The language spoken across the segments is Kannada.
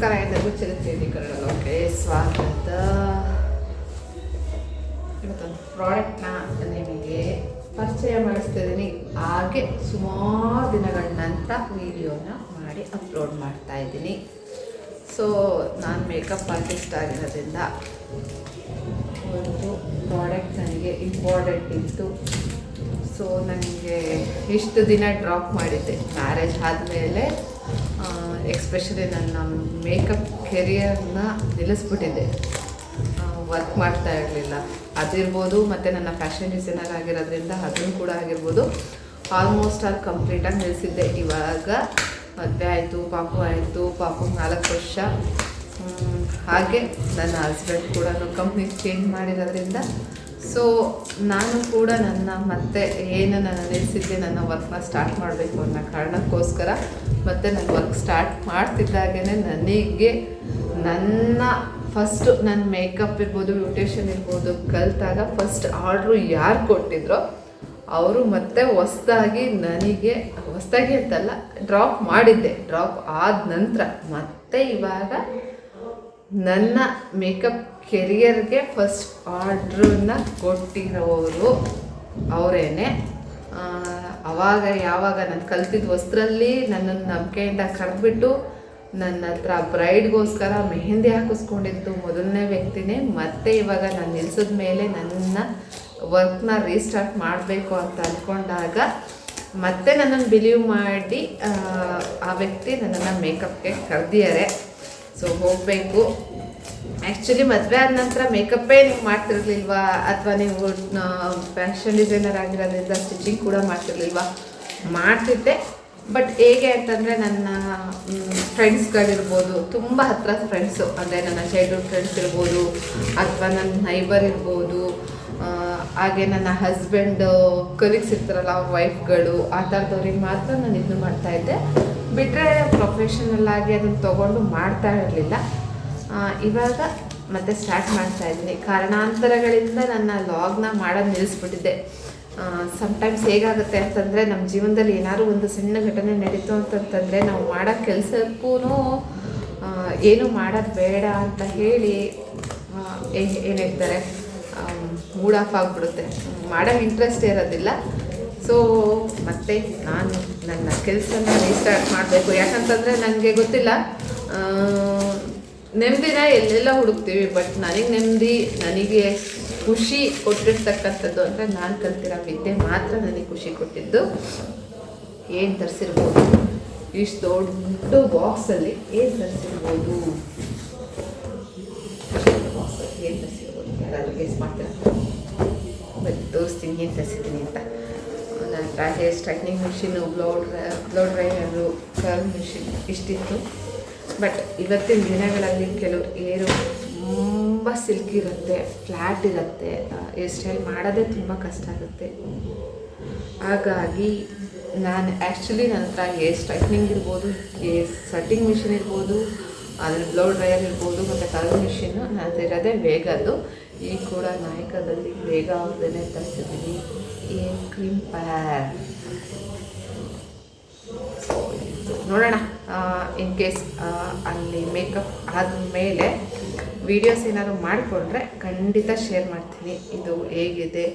ನಮಸ್ಕಾರ ಎಲ್ಲರಿಗೂ ಚರಿತ್ರೆ ಲೋಕೆ ಸ್ವಾಗತ. ಇವತ್ತೊಂದು ಪ್ರಾಡಕ್ಟ್ನ ನಿಮಗೆ ಪರಿಚಯ ಮಾಡಿಸ್ತಾ ಇದ್ದೀನಿ ಹಾಗೆ ಸುಮಾರು ದಿನಗಳ ನಂತರ ವಿಡಿಯೋನ ಮಾಡಿ ಅಪ್ಲೋಡ್ ಮಾಡ್ತಾ ಇದ್ದೀನಿ. ಸೊ ನಾನು ಮೇಕಪ್ ಆರ್ಟಿಸ್ಟ್ ಆಗಿರೋದ್ರಿಂದ ಒಂದು ಪ್ರಾಡಕ್ಟ್ ನನಗೆ ಇಂಪಾರ್ಟೆಂಟ್ ಇತ್ತು. ಸೊ ನನಗೆ ಇಷ್ಟು ದಿನ ಡ್ರಾಪ್ ಮಾಡಿದ್ದೆ. ಮ್ಯಾರೇಜ್ ಆದಮೇಲೆ ಎಕ್ಸ್ಪೆಷಲಿ ನನ್ನ ಮೇಕಪ್ ಕೆರಿಯರ್ನ ನಿಲ್ಲಿಸ್ಬಿಟ್ಟಿದ್ದೆ ವರ್ಕ್ ಮಾಡ್ತಾ ಇರಲಿಲ್ಲ. ಅದಿರ್ಬೋದು ಮತ್ತು ನನ್ನ ಫ್ಯಾಷನ್ ಡಿಸೈನರ್ ಆಗಿರೋದ್ರಿಂದ ಅದನ್ನು ಕೂಡ ಆಗಿರ್ಬೋದು. ಆಲ್ಮೋಸ್ಟ್ ಆಲ್ ಕಂಪ್ಲೀಟಾಗಿ ನಿಲ್ಲಿಸಿದ್ದೆ ಇವಾಗ ಮದುವೆ ಆಯಿತು, ಪಾಪು ಆಯಿತು, ಪಾಪು ನಾಲ್ಕು ವರ್ಷ. ಹಾಗೆ ನನ್ನ ಹಸ್ಬೆಂಡ್ ಕೂಡ ಕಂಪ್ನಿ ಚೇಂಜ್ ಮಾಡಿರೋದ್ರಿಂದ. ಸೊ ನಾನು ಕೂಡ ನನ್ನ ಮತ್ತೆ ಏನು ನಾನು ನಿಲ್ಲಿಸಿದ್ದೆ ನನ್ನ ವರ್ಕ್ನ ಸ್ಟಾರ್ಟ್ ಮಾಡಬೇಕು ಅನ್ನೋ ಕಾರಣಕ್ಕೋಸ್ಕರ ಮತ್ತು ನಾನು ವರ್ಕ್ ಸ್ಟಾರ್ಟ್ ಮಾಡ್ತಿದ್ದಾಗೇ ನನಗೆ ನನ್ನ ಫಸ್ಟು ನನ್ನ ಮೇಕಪ್ ಇರ್ಬೋದು ಬ್ಯೂಟಿಷನ್ ಇರ್ಬೋದು ಕಲಿತಾಗ ಫಸ್ಟ್ ಆರ್ಡ್ರು ಯಾರು ಕೊಟ್ಟಿದ್ರೋ ಅವರು ಮತ್ತೆ ಹೊಸ್ದಾಗಿ ನನಗೆ, ಹೊಸ್ದಾಗಿ ಅಂತಲ್ಲ ಡ್ರಾಪ್ ಮಾಡಿದ್ದೆ. ಡ್ರಾಪ್ ಆದ ನಂತರ ಮತ್ತೆ ಇವಾಗ ನನ್ನ ಮೇಕಪ್ ಕೆರಿಯರ್ಗೆ ಫಸ್ಟ್ ಆರ್ಡ್ರನ್ನ ಕೊಟ್ಟಿರೋರು ಅವರೇನೆ. ಅವಾಗ ಯಾವಾಗ ನಾನು ಕಲ್ತಿದ್ದ ವಸ್ತ್ರಲ್ಲಿ ನನ್ನನ್ನು ನಂಬಿಕೆಯಿಂದ ಕರೆದ್ಬಿಟ್ಟು ನನ್ನ ಹತ್ರ ಬ್ರೈಡ್ಗೋಸ್ಕರ ಮೆಹಂದಿ ಹಾಕಿಸ್ಕೊಂಡಿದ್ದು ಮೊದಲನೇ ವ್ಯಕ್ತಿನೇ ಮತ್ತೆ ಇವಾಗ ನಾನು ನಿಲ್ಸಿದ ಮೇಲೆ ನನ್ನ ವರ್ಕ್ನ ರೀಸ್ಟಾರ್ಟ್ ಮಾಡಬೇಕು ಅಂತ ಅಂದ್ಕೊಂಡಾಗ ಮತ್ತೆ ನನ್ನನ್ನು ಬಿಲೀವ್ ಮಾಡಿ ಆ, ವ್ಯಕ್ತಿ ನನ್ನನ್ನು ಮೇಕಪ್ಗೆ ಕರೆದಿದ್ದಾರೆ. ಸೊ ಹೋಗಬೇಕು. ಆ್ಯಕ್ಚುಲಿ ಮದುವೆ ಆದ ನಂತರ ಮೇಕಪ್ಪೇ ನೀವು ಮಾಡ್ತಿರ್ಲಿಲ್ವಾ? ಅಥವಾ ನೀವು ಫ್ಯಾಷನ್ ಡಿಸೈನರ್ ಆಗಿರೋದ್ರಿಂದ ಸ್ಟಿಚಿಂಗ್ ಕೂಡ ಮಾಡ್ತಿರ್ಲಿಲ್ವಾ? ಮಾಡ್ತಿದ್ದೆ. ಬಟ್ ಹೇಗೆ ಅಂತಂದರೆ ನನ್ನ ಫ್ರೆಂಡ್ಸ್ಗಳಿರ್ಬೋದು ತುಂಬ ಹತ್ರ ಫ್ರೆಂಡ್ಸು ಅಂದರೆ ನನ್ನ ಚೈಲ್ಡ್ಹುಡ್ ಫ್ರೆಂಡ್ಸ್ ಇರ್ಬೋದು. ಅಥವಾ ನನ್ನ ನೈಬರ್ ಇರ್ಬೋದು. ಹಾಗೆ ನನ್ನ ಹಸ್ಬೆಂಡ್ ಕಲೀಗ್ಸ್ ಇರ್ತಾರಲ್ಲ ವೈಫ್ಗಳು ಆ ಥರದವ್ರಿಗೆ ಮಾತ್ರ ನಾನು ಇದನ್ನು ಮಾಡ್ತಾಯಿದ್ದೆ ಬಿಟ್ಟರೆ ಪ್ರೊಫೆಷನಲ್ ಆಗಿ ಅದನ್ನು ತೊಗೊಂಡು ಮಾಡ್ತಾ ಇರಲಿಲ್ಲ. ಇವಾಗ ಮತ್ತೆ ಸ್ಟಾರ್ಟ್ ಮಾಡ್ತಾ ಇದ್ದೀನಿ. ಕಾರಣಾಂತರಗಳಿಂದ ನನ್ನ ಲಾಗ್ನ ಮಾಡೋದು ನಿಲ್ಲಿಸ್ಬಿಟ್ಟಿದ್ದೆ. ಸಮ್ಟೈಮ್ಸ್ ಹೇಗಾಗುತ್ತೆ ಅಂತಂದರೆ ನಮ್ಮ ಜೀವನದಲ್ಲಿ ಏನಾದ್ರು ಒಂದು ಸಣ್ಣ ಘಟನೆ ನಡೀತು ಅಂತಂತಂದರೆ ನಾವು ಮಾಡೋ ಕೆಲಸಕ್ಕೂ ಏನು ಮಾಡೋದು ಬೇಡ ಅಂತ ಹೇಳಿ ಏನು ಹೇಳ್ತಾರೆ? ಮೂಡ್ ಆಫ್ ಆಗಿಬಿಡುತ್ತೆ. ಮಾಡೋ ಇಂಟ್ರೆಸ್ಟ್ ಇರೋದಿಲ್ಲ. ಸೊ ಮತ್ತೆ ನಾನು ನನ್ನ ಕೆಲಸನ ರೀಸ್ಟಾರ್ಟ್ ಮಾಡಬೇಕು. ಯಾಕಂತಂದರೆ ನನಗೆ ಗೊತ್ತಿಲ್ಲ. ನೆಮ್ಮದಿನ ಎಲ್ಲೆಲ್ಲ ಹುಡುಕ್ತೀವಿ ಬಟ್ ನನಗೆ ನೆಮ್ಮದಿ, ನನಗೆ ಖುಷಿ ಕೊಟ್ಟಿರ್ತಕ್ಕಂಥದ್ದು ಅಂದರೆ ನಾನು ಕಲ್ತಿರೋ ವಿದ್ಯೆ ಮಾತ್ರ ನನಗೆ ಖುಷಿ ಕೊಟ್ಟಿದ್ದು. ಏನು ತರಿಸಿರ್ಬೋದು? ಇಷ್ಟು ದೊಡ್ಡ ಬಾಕ್ಸಲ್ಲಿ ಏನು ತರಿಸಿರ್ಬೋದು? ಬಾಕ್ಸಲ್ಲಿ ಏನು ತರಿಸಿರ್ಬೋದು? ತೋರಿಸ್ತೀನಿ ಏನು ತರಿಸಿದ್ದೀನಿ ಅಂತ. ನನ್ನ hair straightening machine blow dry blow dryer curl machine ಇಷ್ಟಿತ್ತು. ಬಟ್ ಇವತ್ತಿನ ದಿನಗಳಲ್ಲಿ ಕೆಲವು ಏರು ತುಂಬ ಸಿಲ್ಕ್ ಇರುತ್ತೆ ಫ್ಲ್ಯಾಟ್ ಇರುತ್ತೆ. ಹೇರ್ ಸ್ಟೈಲ್ ಮಾಡೋದೇ ತುಂಬ ಕಷ್ಟ ಆಗುತ್ತೆ. ಹಾಗಾಗಿ ನಾನು ಆ್ಯಕ್ಚುಲಿ ನನ್ನ ಹತ್ರ ಹೇರ್ ಸ್ಟ್ರೈಟ್ನಿಂಗ್ ಇರ್ಬೋದು ಹೇರ್ ಸಟ್ಟಿಂಗ್ ಮಿಷಿನ್ ಇರ್ಬೋದು ಅದ್ರ ಬ್ಲೌ ಡ್ರೈಯರ್ ಇರ್ಬೋದು, ಮತ್ತು ಕಲರ್ ಮಿಷಿನ್ನು ನಾನು ಇರೋದೇ ವೇಗದ್ದು ಈಗ ಕೂಡ ನಾಯಕದಲ್ಲಿ ಬೇಗ ಅವ್ರದೇ ತರಿಸಿದ್ದೀನಿ. ಏನು ಕ್ರೀಮ್ ಪ್ಯಾರ್ ನೋಡೋಣ. ಇನ್ ಕೇಸ್ ಅಲ್ಲಿ ಮೇಕಪ್ ಆದಮೇಲೆ ವೀಡಿಯೋಸ್ ಏನಾದ್ರು ಮಾಡಿಕೊಂಡ್ರೆ ಖಂಡಿತ ಶೇರ್ ಮಾಡ್ತೀನಿ. ಇದು ಹೇಗಿದೆ?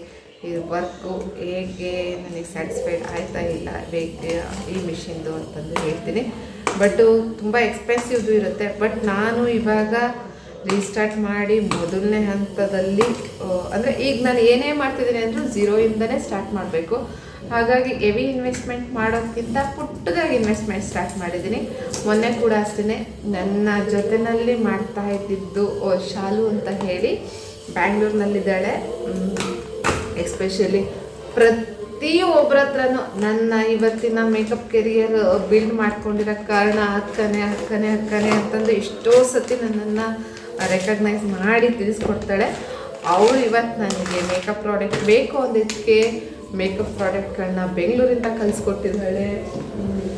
ಇದು ವರ್ಕು ಹೇಗೆ? ನನಗೆ ಸ್ಯಾಟಿಸ್ಫೈಡ್ ಆಯ್ತಾ ಇಲ್ಲ? ಬೇಗ ಈ ಮಿಷಿನ್ದು ಅಂತಂದು ಹೇಳ್ತೀನಿ. ಬಟ್ಟು ತುಂಬ ಎಕ್ಸ್ಪೆನ್ಸಿವ್ದು ಇರುತ್ತೆ. ಬಟ್ ನಾನು ಇವಾಗ ರೀಸ್ಟಾರ್ಟ್ ಮಾಡಿ ಮೊದಲನೇ ಹಂತದಲ್ಲಿ ಅಂದರೆ ಈಗ ನಾನು ಏನೇ ಮಾಡ್ತಿದ್ದೀನಿ ಅಂದರೂ ಝೀರೋಯಿಂದನೇ ಸ್ಟಾರ್ಟ್ ಮಾಡಬೇಕು. ಹಾಗಾಗಿ ಹೆವಿ ಇನ್ವೆಸ್ಟ್ಮೆಂಟ್ ಮಾಡೋಕ್ಕಿಂತ ಪುಟ್ಟದಾಗಿ ಇನ್ವೆಸ್ಟ್ಮೆಂಟ್ ಸ್ಟಾರ್ಟ್ ಮಾಡಿದ್ದೀನಿ. ಮೊನ್ನೆ ಕೂಡ ಅಷ್ಟೇ ನನ್ನ ಜೊತೆನಲ್ಲಿ ಮಾಡ್ತಾ ಇದ್ದಿದ್ದು ಓ, ಶಾಲು ಅಂತ ಹೇಳಿ ಬ್ಯಾಂಗ್ಳೂರ್ನಲ್ಲಿದ್ದಾಳೆ. ಎಸ್ಪೆಷಲಿ ಪ್ರತಿಯೊಬ್ಬರ ಹತ್ರನೂ ನನ್ನ ಇವತ್ತಿನ ಮೇಕಪ್ ಕೆರಿಯರ್ ಬಿಲ್ಡ್ ಮಾಡ್ಕೊಂಡಿರೋ ಕಾರಣ ಅಕ್ಕನೆ ಅಕ್ಕನೆ ಅಕ್ಕನೆ ಅಂತಂದು ಎಷ್ಟೋ ಸತಿ ನನ್ನನ್ನು ರೆಕಗ್ನೈಸ್ ಮಾಡಿ ತಿಳಿಸ್ಕೊಡ್ತಾಳೆ. ಅವಳು ಇವತ್ತು ನನಗೆ ಮೇಕಪ್ ಪ್ರಾಡಕ್ಟ್ ಬೇಕು ಅಂದಿದ್ದಕ್ಕೆ ಮೇಕಪ್ ಪ್ರಾಡಕ್ಟ್ಗಳನ್ನ ಬೆಂಗಳೂರಿಂದ ಕಲಿಸ್ಕೊಟ್ಟಿದ್ದಾಳೆ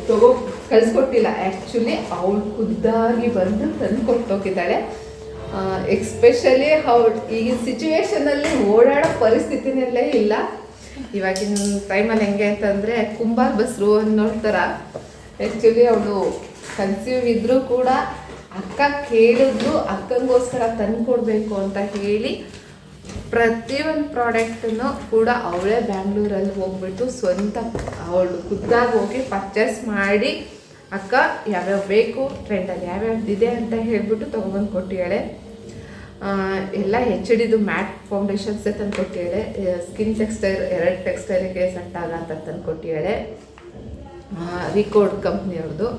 ತಗೋ ಕಲ್ಸ್ಕೊಟ್ಟಿಲ್ಲ ಆ್ಯಕ್ಚುಲಿ ಅವಳು ಖುದ್ದಾಗಿ ಬಂದು ತಂದು ಕೊಟ್ಟೋಗಿದ್ದಾಳೆ. ಎಕ್ಸ್ಪೆಷಲಿ ಅವ್ಳು ಈಗಿನ ಸಿಚುವೇಶನಲ್ಲಿ ಓಡಾಡೋ ಪರಿಸ್ಥಿತಿನಲ್ಲೇ ಇಲ್ಲ. ಇವಾಗಿನ ಟೈಮಲ್ಲಿ ಹೆಂಗೆ ಅಂತಂದರೆ, ಕುಂಬಾರ್ ಬಸ್ರು ಥರ ಆ್ಯಕ್ಚುಲಿ ಅವಳು ಕನ್ಸ್ಯೂಮ್ ಇದ್ದರೂ ಕೂಡ ಅಕ್ಕ ಕೇಳಿದ್ರು, ಅಕ್ಕಂಗೋಸ್ಕರ ತಂದ್ಕೊಡ್ಬೇಕು ಅಂತ ಹೇಳಿ ಪ್ರತಿಯೊಂದು ಪ್ರಾಡಕ್ಟನ್ನು ಕೂಡ ಅವಳೇ ಬ್ಯಾಂಗ್ಳೂರಲ್ಲಿ ಹೋಗ್ಬಿಟ್ಟು ಸ್ವಂತ ಅವಳು ಖುದ್ದಾಗಿ ಹೋಗಿ ಪರ್ಚೇಸ್ ಮಾಡಿ, ಅಕ್ಕ, ಯಾವ್ಯಾವ ಬೇಕು, ಟ್ರೆಂಡಲ್ಲಿ ಯಾವ್ಯಾವ್ದಿದೆ ಅಂತ ಹೇಳ್ಬಿಟ್ಟು ತೊಗೊಬಂದು ಕೊಟ್ಟಿದ್ದಾಳೆ. ಎಲ್ಲ ಎಚ್ ಡಿದು ಮ್ಯಾಟ್ ಫೌಂಡೇಶನ್ಸೇ ತಂದು ಕೊಟ್ಟಿದ್ದಾಳೆ. ಸ್ಕಿನ್ ಟೆಕ್ಸ್ಟೈಲ್, ಎರಡು ಟೆಕ್ಸ್ಟೈಲಿಗೆ ಸೆಟ್ ಆಗಂತ ತಂದು ಕೊಟ್ಟಿದ್ದಾಳೆ. ರಿಕೋರ್ಡ್ ಕಂಪ್ನಿಯವ್ರದ್ದು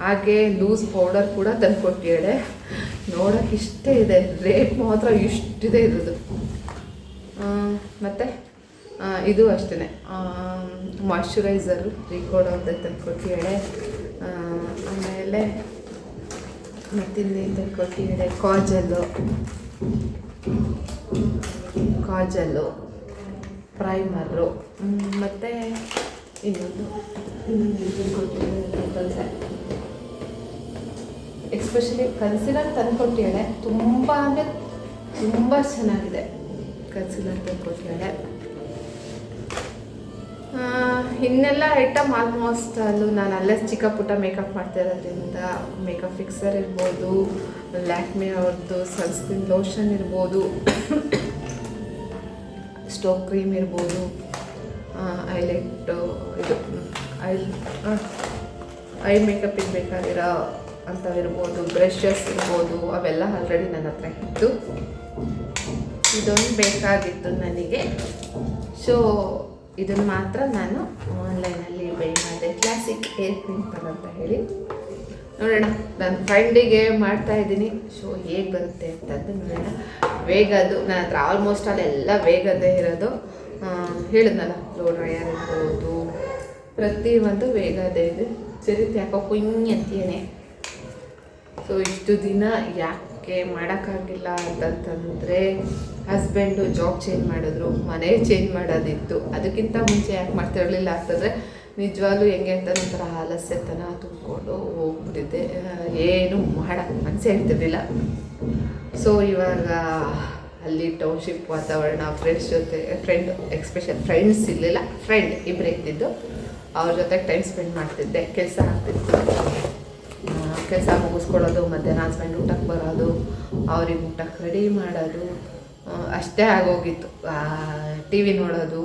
ಹಾಗೆ ಲೂಸ್ ಪೌಡರ್ ಕೂಡ ತಂದು ಕೊಟ್ಟಿದ್ದಾಳೆ. ನೋಡೋಕೆ ಇಷ್ಟೇ ಇದೆ. ರೇಟ್ ಮಾತ್ರ ಇಷ್ಟಿದೆ ಇರೋದು ಮತ್ತೆ? ಇದು ಅಷ್ಟೇ ಮಾಯ್ಶ್ಚರೈಸರು ರೀಕೋಡ್ ಅಂತ ತಂದು ಆ, ಆಮೇಲೆ ಮತ್ತಿನ್ನೇನು ತಂದು ಕೊಟ್ಟಿದ್ದಾಳೆ ಕಾಜಲ್ಲು ಕಾಜಲ್ಲು ಪ್ರೈಮರು ಮತ್ತು ಇನ್ನೊಂದು? ಎಕ್ಸ್ಪೆಷಲಿ ಕನ್ಸಿಲರ್ ತಂದ್ಕೊಟ್ಟಿದ್ದಾಳೆ ತುಂಬ ಅಂದರೆ ತುಂಬ ಚೆನ್ನಾಗಿದೆ. ಕನ್ಸಿಲರ್ ತಂದ್ಕೊಟ್ಟಿದ್ದಾಳೆ ಆ, ಇನ್ನೆಲ್ಲ ಐಟಮ್ ಆಲ್ಮೋಸ್ಟ್ ಅಲ್ಲೂ ನಾನು ಅಲ್ಲೇ ಚಿಕ್ಕ ಪುಟ್ಟ ಮೇಕಪ್ ಮಾಡ್ತಾ ಇರೋದ್ರಿಂದ ಮೇಕಪ್ ಫಿಕ್ಸರ್ ಇರ್ಬೋದು ಲ್ಯಾಕ್ಮಿ ಅವ್ರದ್ದು ಸನ್ಸ್ಕ್ರೀನ್ ಲೋಷನ್ ಇರ್ಬೋದು ಸ್ಟೋವ್ ಕ್ರೀಮ್ ಇರ್ಬೋದು ಐಲೈಟು ಇದು ಐ ಐ ಮೇಕಪ್ ಬೇಕಾಗಿರೋ ಅಂಥವಿರ್ಬೋದು ಬ್ರಷಸ್ ಇರ್ಬೋದು, ಅವೆಲ್ಲ ಆಲ್ರೆಡಿ ನನ್ನ ಹತ್ರ ಇತ್ತು. ಇದೊಂದು ಬೇಕಾಗಿತ್ತು ನನಗೆ. ಸೊ ಇದನ್ನು ಮಾತ್ರ ನಾನು ಆನ್ಲೈನಲ್ಲಿ ಬೈ ಮಾಡಿದೆ. ಕ್ಲಾಸಿಕ್ ಏರ್ ಪ್ರಿಂಟರ್ ಅಂತ ಹೇಳಿ. ನೋಡೋಣ ನನ್ನ ಫ್ರೆಂಡಿಗೆ ಮಾಡ್ತಾ ಇದ್ದೀನಿ. ಸೊ ಹೇಗೆ ಬರುತ್ತೆ ಅಂತಂದು ನೋಡೋಣ. ಅದು, ನನ್ನ ಹತ್ರ ಆಲ್ಮೋಸ್ಟ್ ಅಲ್ಲೆಲ್ಲ ವೇಗದೇ ಇರೋದು. ಹೇಳಿದ್ನಲ್ಲ ಲೋ ಡ್ರೈಯರ್ ಇರ್ಬೋದು. ಪ್ರತಿಯೊಂದು ವೇಗದೇ ಇದೆ. ಸರಿ, ಯಾಕೋ ಅಂತೀಯೇ ಸೊ ಇಷ್ಟು ದಿನ ಯಾಕೆ ಮಾಡೋಕ್ಕಾಗಿಲ್ಲ ಅಂತಂತಂದರೆ ಹಸ್ಬೆಂಡು ಜಾಬ್ ಚೇಂಜ್ ಮಾಡಿದ್ರು, ಮನೆ ಚೇಂಜ್ ಮಾಡೋದಿತ್ತು. ಅದಕ್ಕಿಂತ ಮುಂಚೆ ಯಾಕೆ ಮಾಡ್ತಿರಲಿಲ್ಲ ಅಂತಂದರೆ ನಿಜವಾಗ್ಲೂ ಹೆಂಗೆ ಅಂತ ಒಂಥರ ಆಲಸ್ಯತನ ತುಂಬಿಕೊಂಡು ಹೋಗ್ಬಿಟ್ಟಿದ್ದೆ. ಏನು ಮಾಡೋಕ್ಕೆ ಮನಸ್ಸೇ ಇರ್ತಿರ್ಲಿಲ್ಲ. ಸೊ ಇವಾಗ ಅಲ್ಲಿ ಟೌನ್ಶಿಪ್ ವಾತಾವರಣ ಫ್ರೆಂಡ್ಸ್ ಜೊತೆ ಫ್ರೆಂಡ್ ಎಕ್ಸ್ಪೆಷಲ್ ಫ್ರೆಂಡ್ಸ್ ಇರಲಿಲ್ಲ ಫ್ರೆಂಡ್ ಇಬ್ಬರು ಇದ್ದಿದ್ದು ಅವ್ರ ಜೊತೆ ಟೈಮ್ ಸ್ಪೆಂಡ್ ಮಾಡ್ತಿದ್ದೆ, ಕೆಲಸ ಆಗ್ತಿತ್ತು. ಕೆಲಸ ಮುಗಿಸ್ಕೊಳ್ಳೋದು ಮಧ್ಯಾಹ್ನ ಹಸ್ಬೆಂಡ್ ಊಟಕ್ಕೆ ಬರೋದು, ಅವ್ರಿಗೆ ಊಟಕ್ಕೆ ರೆಡಿ ಮಾಡೋದು ಅಷ್ಟೇ ಆಗೋಗಿತ್ತು. ಟಿ ವಿ ನೋಡೋದು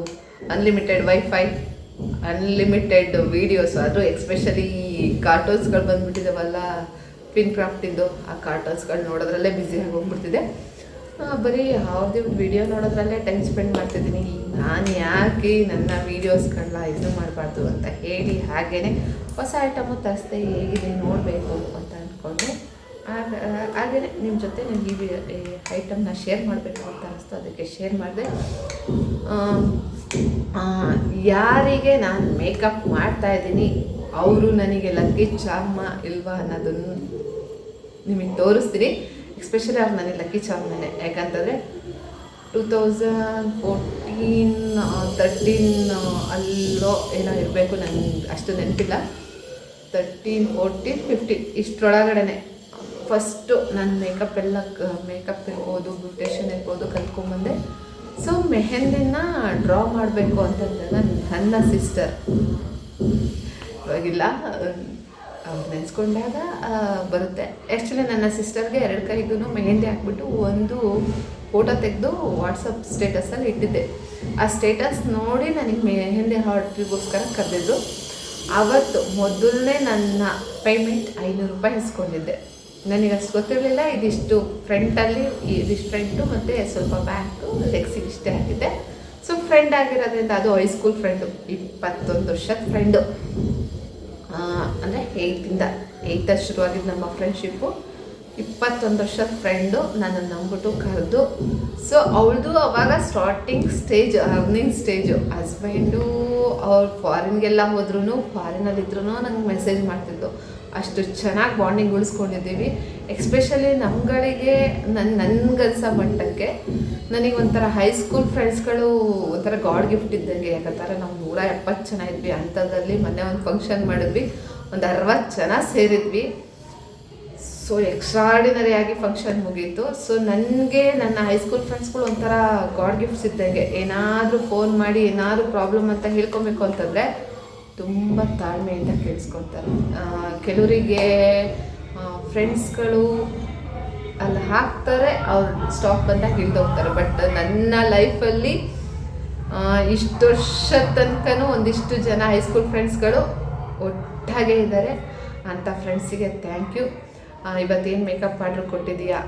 ಅನ್ಲಿಮಿಟೆಡ್ ವೈಫೈ ಅನ್ಲಿಮಿಟೆಡ್ ವೀಡಿಯೋಸ್ ಅದು ಎಕ್ಸ್ಪೆಷಲಿ ಕಾರ್ಟೂನ್ಸ್ಗಳು ಬಂದ್ಬಿಟ್ಟಿದ್ದಾವಲ್ಲ ಪಿನ್ ಕ್ರಾಫ್ಟಿಂದು ಆ ಕಾರ್ಟೂನ್ಸ್ಗಳು ನೋಡೋದ್ರಲ್ಲೇ ಬ್ಯುಸಿ ಆಗೋಗ್ಬಿಡ್ತಿದೆ ಬರೀ ಒಂದು ವಿಡಿಯೋ ನೋಡೋದ್ರಲ್ಲೇ ಟೈಮ್ ಸ್ಪೆಂಡ್ ಮಾಡ್ತಿದ್ದೀನಿ. ನಾನು ಯಾಕೆ ನನ್ನ ವೀಡಿಯೋಸ್ಗಳನ್ನ ಇದು ಮಾಡಬಾರ್ದು ಅಂತ ಹೇಳಿ ಹಾಗೇ ಹೊಸ ಐಟಮು ತರಿಸ್ದೆ ಹೇಗಿದೆ ನೋಡಬೇಕು ಅಂತ ಅಂದ್ಕೊಂಡು ಆಗ ಹಾಗೆಯೇ ನಿಮ್ಮ ಜೊತೆ ವಿ- ಈ ಐಟಮ್ನ ಶೇರ್ ಮಾಡಬೇಕು ಅಂತ ಅನಿಸ್ತು. ಅದಕ್ಕೆ ಶೇರ್ ಮಾಡಿದೆ. ಯಾರಿಗೆ ನಾನು ಮೇಕಪ್ ಮಾಡ್ತಾ ಇದ್ದೀನಿ, ಅವರು ನನಗೆ ಲಕ್ಕಿ ಚಾರ್ಮ ಇಲ್ವಾ ಅನ್ನೋದನ್ನು ನಿಮಗೆ ತೋರಿಸ್ತೀನಿ. ಎಸ್ಪೆಷಲಿ ಅವ್ರು ನನಗೆ ಲಕ್ಕಿ ಚಾರ್ಮನೆ ಯಾಕಂತಂದರೆ ಟೂ ತೌಸಂಡ್ ಫೋರ್ಟೀನ್ ತರ್ಟೀನ್ ಅಲ್ಲೋ ಏನೋ ಇರಬೇಕು ನನಗೆ ಅಷ್ಟು ನೆನಪಿಲ್ಲ. ತರ್ಟೀನ್ ಫೋರ್ಟೀನ್ ಫಿಫ್ಟೀನ್ ಇಷ್ಟರೊಳಗಡೆ ಫಸ್ಟು ನಾನು ಮೇಕಪ್ ಎಲ್ಲ ಮೇಕಪ್ ಇರ್ಬೋದು ಬ್ಯೂಟಿಷನ್ ಇರ್ಬೋದು ಕಲ್ತ್ಕೊಂಬಂದೆ. ಸೊ ಮೆಹಂದಿನ ಡ್ರಾ ಮಾಡಬೇಕು ಅಂತಂದಾಗ ನನ್ನ ಸಿಸ್ಟರ್ ಇವಾಗಿಲ್ಲ ನೆನೆಸ್ಕೊಂಡಾಗ ಬರುತ್ತೆ. ಆ್ಯಕ್ಚುಲಿ ನನ್ನ ಸಿಸ್ಟರ್ಗೆ ಎರಡು ಕೈಗೂ ಮೆಹಂದಿ ಹಾಕ್ಬಿಟ್ಟು ಒಂದು ಫೋಟೋ ತೆಗೆದು ವಾಟ್ಸಪ್ ಸ್ಟೇಟಸಲ್ಲಿ ಇಟ್ಟಿದ್ದೆ. ಆ ಸ್ಟೇಟಸ್ ನೋಡಿ ನನಗೆ ಮೆಹೆಂದಿ ಹಾರ್ಟಿಗೋಸ್ಕರ ಕರೆದಿದ್ದು. ಅವತ್ತು ಮೊದಲನೇ ನನ್ನ ಪೇಮೆಂಟ್ ಐನೂರು ರೂಪಾಯಿ ಇಸ್ಕೊಂಡಿದ್ದೆ. ನನಗೆ ಅಷ್ಟು ಗೊತ್ತಿರಲಿಲ್ಲ, ಇದಿಷ್ಟು ಫ್ರೆಂಟಲ್ಲಿ ಇದಿಷ್ಟು ಫ್ರೆಂಟು ಮತ್ತು ಸ್ವಲ್ಪ ಬ್ಯಾಕು ಲೆಗ್ಸಿಗೆ ಇಷ್ಟೇ ಆಗಿದೆ ಸೊ ಫ್ರೆಂಡ್ ಆಗಿರೋದ್ರಿಂದ ಅದು ಹೈಸ್ಕೂಲ್ ಫ್ರೆಂಡು ಇಪ್ಪತ್ತೊಂದು ವರ್ಷದ ಫ್ರೆಂಡು ಅಂದರೆ ಏಯ್ತಿಂದ ಏಯ್ತಲ್ಲಿ ಶುರುವಾಗಿದ್ದು ನಮ್ಮ ಫ್ರೆಂಡ್ಶಿಪ್ಪು ಇಪ್ಪತ್ತೊಂದು ವರ್ಷದ ಫ್ರೆಂಡು ನನ್ನನ್ನು ನಂಬಿಟ್ಟು ಕರೆದು ಸೊ ಅವಳದು ಅವಾಗ starting stage earning stage husband ಅವ್ರು ಫಾರಿನ್ಗೆಲ್ಲ ಹೋದ್ರೂ ಫಾರಿನಲ್ಲಿದ್ರೂ ನಂಗೆ ಮೆಸೇಜ್ ಮಾಡ್ತಿದ್ದು ಅಷ್ಟು ಚೆನ್ನಾಗಿ ಬಾಂಡಿಂಗ್ ಉಳಿಸ್ಕೊಂಡಿದ್ದೀವಿ. ಎಕ್ಸ್ಪೆಷಲಿ ನಮ್ಮಗಳಿಗೆ ನನ್ನ ನನ್ಗನ್ಸೋ ಮಟ್ಟಕ್ಕೆ. ನನಗೆ ಒಂಥರ ಹೈಸ್ಕೂಲ್ ಫ್ರೆಂಡ್ಸ್ಗಳು ಒಂಥರ ಗಾಡ್ ಗಿಫ್ಟ್ ಇದ್ದಂಗೆ. ಯಾಕಂತಾರೆ ನಾವು ನೂರ ಎಪ್ಪತ್ತು ಜನ ಇದ್ವಿ. ಅಂಥದ್ರಲ್ಲಿ ಮೊನ್ನೆ ಒಂದು ಫಂಕ್ಷನ್ ಮಾಡಿದ್ವಿ. ಒಂದು ಅರವತ್ತು ಜನ ಸೇರಿದ್ವಿ. ಸೊ ಎಕ್ಸ್ಟ್ರಾರ್ಡಿನರಿ ಆಗಿ ಫಂಕ್ಷನ್ ಮುಗೀತು. ಸೊ ನನಗೆ, ನನ್ನ ಹೈಸ್ಕೂಲ್ ಫ್ರೆಂಡ್ಸ್ಗಳು ಒಂಥರ ಗಾಡ್ ಗಿಫ್ಟ್ಸ್ ಇದ್ದಂಗೆ. ಏನಾದರೂ ಫೋನ್ ಮಾಡಿ, ಏನಾದರೂ ಪ್ರಾಬ್ಲಮ್ ಅಂತ ಹೇಳ್ಕೊಬೇಕು ಅಂತಂದರೆ ತುಂಬ ತಾಳ್ಮೆಯಿಂದ ಕೇಳಿಸ್ಕೊತಾರೆ ಕೆಲವರಿಗೆ ಫ್ರೆಂಡ್ಸ್ಗಳು ಅಲ್ಲಿ, ಹಾಕ್ತಾರೆ, ಅವ್ರು ಸ್ಟಾಕ್ ಬಂದಾಗ ಇಳ್ದೋಗ್ತಾರೆ ಬಟ್ ನನ್ನ ಲೈಫಲ್ಲಿ ಇಷ್ಟು ವರ್ಷ ತನಕನೂ ಒಂದಿಷ್ಟು ಜನ ಹೈಸ್ಕೂಲ್ ಫ್ರೆಂಡ್ಸ್ಗಳು ಒಟ್ಟಾಗೆ ಇದ್ದಾರೆ ಅಂಥ ಫ್ರೆಂಡ್ಸಿಗೆ ಥ್ಯಾಂಕ್ ಯು ಇವತ್ತೇನು ಮೇಕಪ್ ಆರ್ಡ್ರ್ ಕೊಟ್ಟಿದೆಯಾ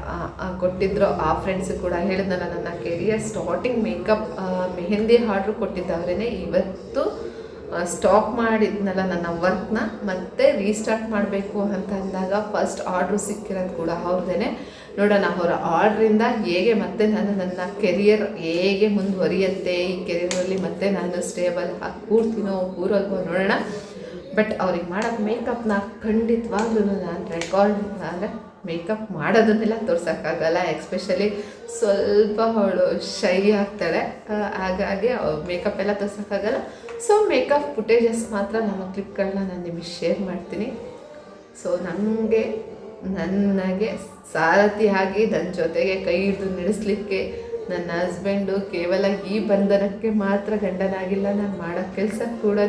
ಕೊಟ್ಟಿದ್ರು ಆ ಫ್ರೆಂಡ್ಸು ಕೂಡ ಹೇಳಿದ್ನಲ್ಲ ನನ್ನ career starting makeup mehndi order ಕೊಟ್ಟಿದ್ದವ್ರೇ ಇವತ್ತು ಸ್ಟಾಪ್ ಮಾಡಿದ್ನಲ್ಲ ನನ್ನ ವರ್ಕ್ನ ಮತ್ತೆ ರೀಸ್ಟಾರ್ಟ್ ಮಾಡಬೇಕು ಅಂತ ಅಂದಾಗ ಫಸ್ಟ್ ಆರ್ಡ್ರು ಸಿಕ್ಕಿರೋದು ಕೂಡ ಅವ್ರದ್ದೇ ನೋಡೋಣ, ಅವರ ಆರ್ಡ್ರಿಂದ ಹೇಗೆ ಮತ್ತೆ ನಾನು ನನ್ನ ಕೆರಿಯರ್ ಹೇಗೆ ಮುಂದುವರಿಯುತ್ತೆ, ಈ ಕೆರಿಯರಲ್ಲಿ ಮತ್ತೆ ನಾನು ಸ್ಟೇಬಲ್ ಆಗಿ ಕೂರ್ತೀನೋ ಕೂರೋಲ್ವೋ ನೋಡೋಣ. ಬಟ್ ಅವ್ರಿಗೆ ಮಾಡೋಕ್ಕೆ ಮೇಕಪ್ನ ಖಂಡಿತವಾಗ್ಲೂ ನಾನು ರೆಕಾರ್ಡ್ ಅಂದರೆ ಮೇಕಪ್ ಮಾಡೋದನ್ನೆಲ್ಲ ತೋರ್ಸೋಕ್ಕಾಗಲ್ಲ. ಎಕ್ಸ್ಪೆಷಲಿ ಸ್ವಲ್ಪ ಅವಳು ಶೈ ಆಗ್ತಾಳೆ. ಹಾಗಾಗಿ ಮೇಕಪ್ ಎಲ್ಲ ತೋರ್ಸೋಕ್ಕಾಗಲ್ಲ. ಸೊ ಮೇಕಪ್ ಫುಟೇಜಸ್ ಮಾತ್ರ ನಾನು ಕ್ಲಿಪ್ಗಳನ್ನ ನಾನು ನಿಮಗೆ ಶೇರ್ ಮಾಡ್ತೀನಿ. ಸೊ ನನಗೆ ನನಗೆ ಸಾರಥಿಯಾಗಿ ನನ್ನ ಜೊತೆಗೆ ಕೈ ಹಿಡಿದು ನಡೆಸಲಿಕ್ಕೆ ನನ್ನ ಹಸ್ಬೆಂಡು ಕೇವಲ ಈ ಬಂಧನಕ್ಕೆ ಮಾತ್ರ ಗಂಡನಾಗಿಲ್ಲ, ನಾನು ಮಾಡೋ ಕೆಲಸ ಕೂಡ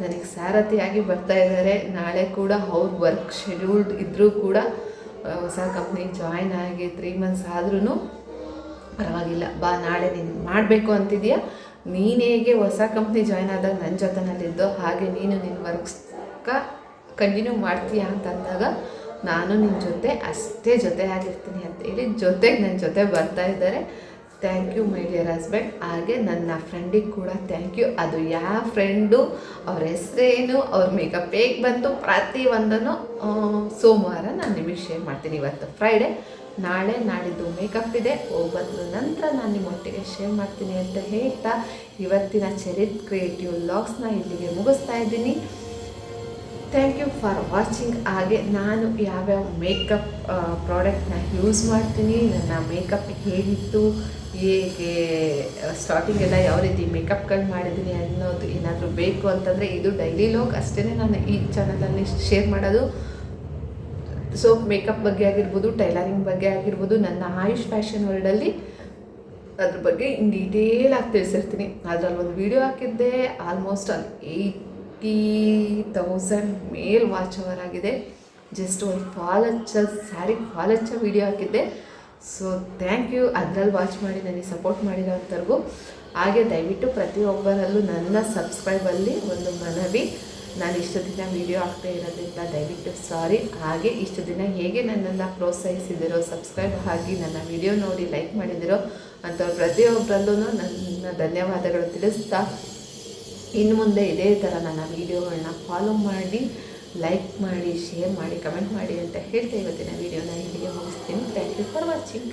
ನನಗೆ ಸಾರಥಿಯಾಗಿ ಬರ್ತಾ ಇದ್ದಾರೆ ನಾಳೆ ಕೂಡ ಅವ್ರ ವರ್ಕ್ ಶೆಡ್ಯೂಲ್ಡ್ ಇದ್ದರೂ ಕೂಡ ಹೊಸ ಕಂಪ್ನಿ ಜಾಯ್ನ್ ಆಗಿ ತ್ರೀ ಮಂತ್ಸ್ ಆದ್ರೂ ಪರವಾಗಿಲ್ಲ. ಬಾ, ನಾಳೆ ನೀನು ಮಾಡಬೇಕು ಅಂತಿದೆಯಾ? ನೀನು ಹೇಗೆ ಹೊಸ ಕಂಪ್ನಿ ಜಾಯ್ನ್ ಆದಾಗ ನನ್ನ ಜೊತೆನಲ್ಲಿದ್ದೋ, ಹಾಗೆ ನೀನು ನಿನ್ನ ವರ್ಕ್ಸ್ಕ ಕಂಟಿನ್ಯೂ ಮಾಡ್ತೀಯಾ ಅಂತ ಅಂದಾಗ, ನಾನು ನಿನ್ನ ಜೊತೆ ಅಷ್ಟೇ ಜೊತೆ ಆಗಿರ್ತೀನಿ ಅಂತ ಹೇಳಿ ಜೊತೆಗೆ ನನ್ನ ಜೊತೆ ಬರ್ತಾ ಇದ್ದಾರೆ. Thank you my dear husband ಹಾಗೆ ನನ್ನ ಫ್ರೆಂಡಿಗೆ ಕೂಡ ಥ್ಯಾಂಕ್ ಯು ಅದು ಯಾವ ಫ್ರೆಂಡು ಅವ್ರ ಹೆಸರೇನು, ಅವ್ರ ಮೇಕಪ್ ಹೇಗೆ ಬಂತು ಪ್ರತಿ ಒಂದನ್ನು ಸೋಮವಾರ ನಾನು ನಿಮಗೆ ಶೇರ್ ಮಾಡ್ತೀನಿ ಇವತ್ತು ಫ್ರೈಡೆ ನಾಳೆ ನಾಡಿದ್ದು ಮೇಕಪ್ ಇದೆ ಹೋಗ್ಬಂದು ನಂತರ ನಾನು ನಿಮ್ಮೊಟ್ಟಿಗೆ ಶೇರ್ ಮಾಡ್ತೀನಿ ಅಂತ ಹೇಳ್ತಾ ಇವತ್ತಿನ ಚರಿತ್ ಕ್ರಿಯೇಟಿವ್ ಲಾಗ್ಸ್ನ ಇಲ್ಲಿಗೆ ಮುಗಿಸ್ತಾ ಇದ್ದೀನಿ. ಥ್ಯಾಂಕ್ ಯು ಫಾರ್ ವಾಚಿಂಗ್ ಹಾಗೆ ನಾನು ಯಾವ್ಯಾವ ಮೇಕಪ್ ಪ್ರಾಡಕ್ಟ್ನ ಯೂಸ್ ಮಾಡ್ತೀನಿ, ನನ್ನ ಮೇಕಪ್ ಹೇಗಿತ್ತು, ಹೇಗೆ ಸ್ಟಾರ್ಟಿಂಗ್ ಎಲ್ಲ ಯಾವ ರೀತಿ ಮೇಕಪ್ಗಳು ಮಾಡಿದ್ದೀನಿ ಅನ್ನೋದು ಏನಾದರೂ ಬೇಕು ಅಂತಂದರೆ ಇದು ಡೈಲಿ ಲಾಗ್ ಅಷ್ಟೇ ನಾನು ಈ ಚಾನಲಲ್ಲಿ ಶೇರ್ ಮಾಡೋದು. ಸೊ ಮೇಕಪ್ ಬಗ್ಗೆ ಆಗಿರ್ಬೋದು ಟೈಲರಿಂಗ್ ಬಗ್ಗೆ ಆಗಿರ್ಬೋದು, ನನ್ನ ಆಯುಷ್ ಫ್ಯಾಷನ್ ವರ್ಲ್ಡಲ್ಲಿ ಅದ್ರ ಬಗ್ಗೆ ಇನ್ ಡೀಟೇಲ್ ಆಗಿ ತಿಳಿಸಿರ್ತೀನಿ. ಅದ್ರಲ್ಲಿ ಒಂದು ವಿಡಿಯೋ ಹಾಕಿದ್ದೆ ಆಲ್ಮೋಸ್ಟ್ ಅಲ್ಲಿ ಏಯ್ಟಿ ತೌಸಂಡ್ ಮೇಲ್ ವಾಚ್ ಅವರ್ ಆಗಿದೆ. ಜಸ್ಟ್ ಒಂದು ಫಾಲ್ ಹಚ್ಚ ಸ್ಯಾರಿ ಫಾಲ್ ಹಚ್ಚ ವಿಡಿಯೋ ಹಾಕಿದ್ದೆ. ಸೊ ಥ್ಯಾಂಕ್ ಯು ಅದ್ರಲ್ಲಿ ವಾಚ್ ಮಾಡಿ, ನನಗೆ ಸಪೋರ್ಟ್ ಮಾಡಿರೋ ಅಂಥವ್ರಿಗೂ ಹಾಗೆ ದಯವಿಟ್ಟು ಪ್ರತಿಯೊಬ್ಬರಲ್ಲೂ ನನ್ನ ಸಬ್ಸ್ಕ್ರೈಬಲ್ಲಿ ಒಂದು ಮನವಿ. ನಾನು ಇಷ್ಟು ದಿನ ವೀಡಿಯೋ ಆಗ್ತಾ ಇರೋದ್ರಿಂದ ದಯವಿಟ್ಟು ಸಾರಿ ಹಾಗೆ ಇಷ್ಟು ದಿನ ಹೇಗೆ ನನ್ನನ್ನು ಪ್ರೋತ್ಸಾಹಿಸಿದಿರೋ ಸಬ್ಸ್ಕ್ರೈಬ್ ಆಗಿ ನನ್ನ ವಿಡಿಯೋ ನೋಡಿ ಲೈಕ್ ಮಾಡಿದಿರೋ ಅಂಥವ್ರು ಪ್ರತಿಯೊಬ್ಬರಲ್ಲೂ ನನ್ನ ಧನ್ಯವಾದಗಳು ತಿಳಿಸ್ತಾ ಇನ್ನು ಮುಂದೆ ಇದೇ ಥರ ನನ್ನ ವೀಡಿಯೋಗಳನ್ನ ಫಾಲೋ ಮಾಡಿ ಲೈಕ್ ಮಾಡಿ ಶೇರ್ ಮಾಡಿ ಕಮೆಂಟ್ ಮಾಡಿ ಅಂತ ಹೇಳ್ತಾ ಇವತ್ತಿನ ವೀಡಿಯೋನ ಇಲ್ಲಿಗೆ ಮುಗಿಸ್ತೀನಿ. Thank you for watching